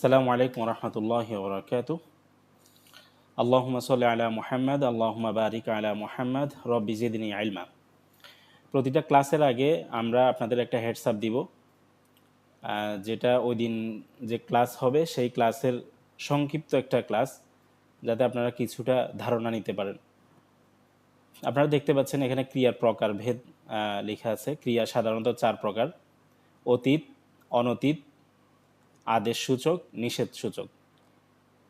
আসসালামু আলাইকুম রহমতুল্লাহ বরকাত আল্লাহুমা সাল্লি আলা মুহাম্মদ আল্লাহুমা বারিক আলা মুহাম্মদ, রব্বি জিদনি আইলমা প্রতিটা ক্লাসের আগে আমরা আপনাদের একটা হেডসআপ দিব যেটা ওই দিন যে ক্লাস হবে সেই ক্লাসের সংক্ষিপ্ত একটা ক্লাস, যাতে আপনারা কিছুটা ধারণা নিতে পারেন। আপনারা দেখতে পাচ্ছেন এখানে ক্রিয়ার প্রকার ভেদ লেখা আছে। ক্রিয়া সাধারণত চার প্রকার, অতীত, অনতীত আদেশ সূচক, নিষেধ সূচক।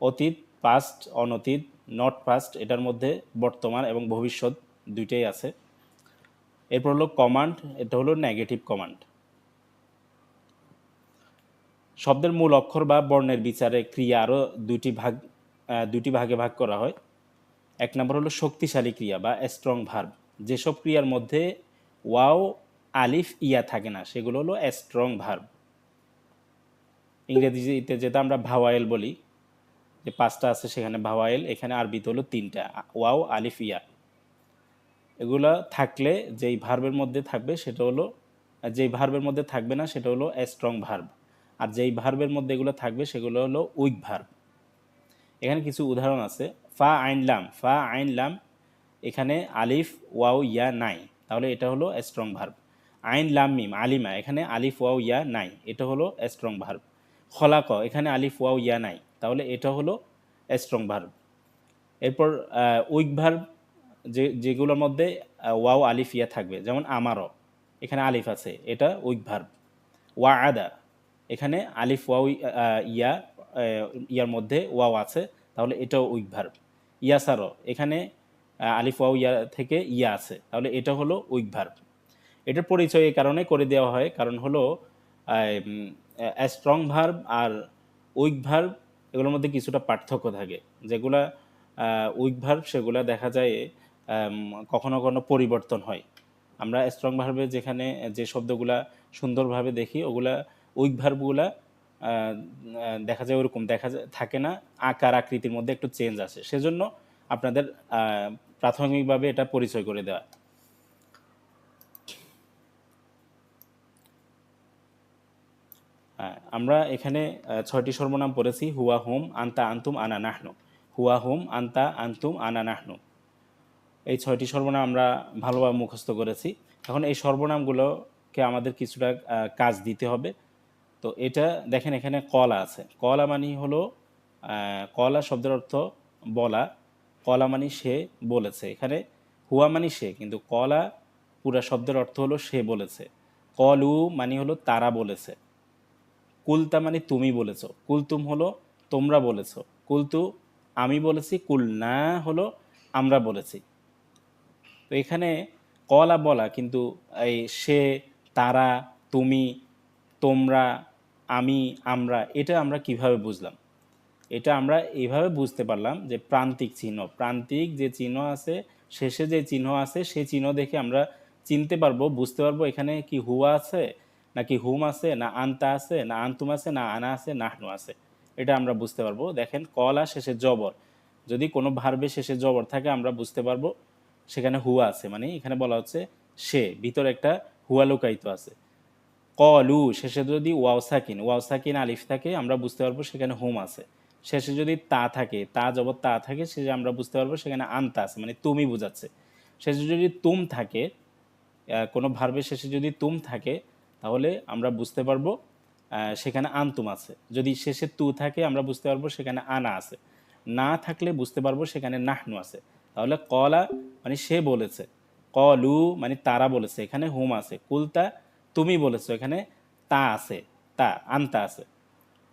অতীত পাস্ট অনতীত নট পাস্ট এটার মধ্যে বর্তমান এবং ভবিষ্যৎ দুইটাই আছে। এরপর হলো কমান্ড এটা হলো নেগেটিভ কমান্ড শব্দের মূল অক্ষর বা বর্ণের বিচারে ক্রিয়া আরও দুটি ভাগ দুটি ভাগে ভাগ করা হয়। এক নম্বর হলো শক্তিশালী ক্রিয়া বা স্ট্রং ভার্ব যেসব ক্রিয়ার মধ্যে ওয়াও, আলিফ, ইয়া থাকে না, সেগুলো হলো স্ট্রং ভার্ব ইংরেজিতে যেটা আমরা ভাওয়াইল বলি, যে পাঁচটা আছে সেখানে ভাওয়াইল, এখানে আরবিতে হলো তিনটা, ওয়াও, আলিফ, ইয়া। এগুলা থাকলে যেই ভার্বের মধ্যে থাকবে সেটা হলো, যেই ভার্বের মধ্যে থাকবে না সেটা হলো স্ট্রং ভার্ব আর যেই ভার্বের মধ্যে এগুলো থাকবে সেগুলো হলো উইক ভার্ব এখানে কিছু উদাহরণ আছে, ফা আইনলাম ফা আইনলাম এখানে আলিফ, ওয়াও, ইয়া নাই, তাহলে এটা হলো স্ট্রং ভার্ব আইন লাম মিম, আলিমা, এখানে আলিফ, ওয়াও, ইয়া নাই, এটা হলো স্ট্রং ভার্ব খলাক, এখানে আলিফ, ওয়াও, ইয়া নাই। তাহলে এটা হলো স্ট্রং ভার্ব এরপর উইক ভার্ব যে, যেগুলোর মধ্যে ওয়াও, আলিফ, ইয়া থাকবে। যেমন আমারও, এখানে আলিফ আছে, এটা উইক ভার্ব ওয়া আদা এখানে আলিফ, ওয়াও ইয়া ইয়ার মধ্যে ওয়াও আছে, তাহলে এটাও উইক ভার্ব ইয়াসারও, এখানে আলিফ, ওয়াও, ইয়া থেকে ইয়া আছে, তাহলে এটা হলো উইক ভার্ব এটার পরিচয় এই কারণে করে দেওয়া হয়, কারণ হলো স্ট্রং ভার্ব আর উইক ভার্ব এগুলোর মধ্যে কিছুটা পার্থক্য থাকে। যেগুলা উইক ভার্ব সেগুলা দেখা যায় কখনো কখনো পরিবর্তন হয়। আমরা স্ট্রং ভার্বে যেখানে, যে শব্দগুলা সুন্দরভাবে দেখি, ওগুলা উইক ভার্বগুলা দেখা যায় ওরকম, দেখা থাকে না, আকার আকৃতির মধ্যে একটু চেঞ্জ আসে। সেজন্য আপনাদের প্রাথমিকভাবে এটা পরিচয় করে দেওয়া। আমরা এখানে ছয়টি সর্বনাম পড়েছি, হুয়া, হুম, আন্তা, আন্তুম, আনা, নাহনু। হুয়া, হুম, আন্তা, আন্তুম, আনা, নাহনু। এই ছয়টি সর্বনাম আমরা ভালোভাবে মুখস্থ করেছি। এখন এই সর্বনামগুলোকে আমাদের কিছুটা কাজ দিতে হবে। তো এটা দেখেন এখানে কলা আছে। কলা মানে হলো কলা শব্দের অর্থ বলা। কলা মানে সে বলেছে। এখানে হুয়া মানে সে, কিন্তু কলা পুরা শব্দের অর্থ হলো সে বলেছে। কলু মানে হলো তারা বলেছে। কুলতা মানে তুমি বলেছ। কুলতুম হলো তোমরা বলেছ। কুলতু, আমি বলেছি কুল না হলো আমরা বলেছি। তো এখানে কলা বলা, কিন্তু এই সে, তারা, তুমি, তোমরা, আমি, আমরা, এটা আমরা কীভাবে বুঝলাম? এটা আমরা এইভাবে বুঝতে পারলাম যে প্রান্তিক চিহ্ন, প্রান্তিক যে চিহ্ন আছে, শেষে যে চিহ্ন আছে সেই চিহ্ন দেখে আমরা চিনতে পারব, বুঝতে পারব এখানে কি হুয়া আছে নাকি হুম আছে, না আন্তা আছে, না আন্তুম আছে, না আনা আছে নাহনু আছে? এটা আমরা বুঝতে পারব। দেখেন, কলা শেষে জবর। যদি কোনো ভার্বে শেষে জবর থাকে, আমরা বুঝতে পারব সেখানে হুয়া আছে। মানে এখানে বলা হচ্ছে সে, ভিতরে একটা হুয়া লুকায়িত আছে। কলু, শেষে যদি ওয়াও সাকিন ওয়াও সাকিন আলিফ থাকে, আমরা বুঝতে পারব সেখানে হুম আছে। শেষে যদি তা থাকে, তা জবর তা থাকে, সে আমরা বুঝতে পারব সেখানে আন্তা আছে মানে তুমি বোঝাচ্ছে। শেষে যদি তুম থাকে কোনো ভার্বের শেষে যদি তুম থাকে তাহলে আমরা বুঝতে পারব সেখানে আন্তুম আছে। যদি শেষে তু থাকে, আমরা বুঝতে পারব সেখানে আনা আছে। না থাকলে বুঝতে পারব সেখানে নাহনু আছে। তাহলে কলা মানে সে বলেছে, কলু মানে তারা বলেছে, এখানে হুম আছে। কুলতা তুমি বলেছ, এখানে তা আছে, তা, আনতা আছে।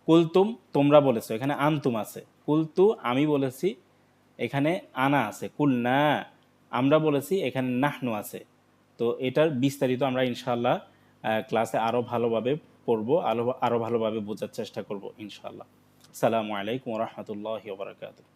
কুলতুম তোমরা বলেছ, এখানে আনতুম আছে। কুলতু আমি বলেছি, এখানে আনা আছে। কুল না আমরা বলেছি, এখানে নাহনু আছে। তো এটার বিস্তারিত আমরা ইনশাল্লাহ ক্লাসে আরও ভালোভাবে পড়ব আরও আরও ভালোভাবে বোঝার চেষ্টা করব ইনশাল্লাহ সালামু আলাইকুম রহমতুল্লাহ বারকাতুহ।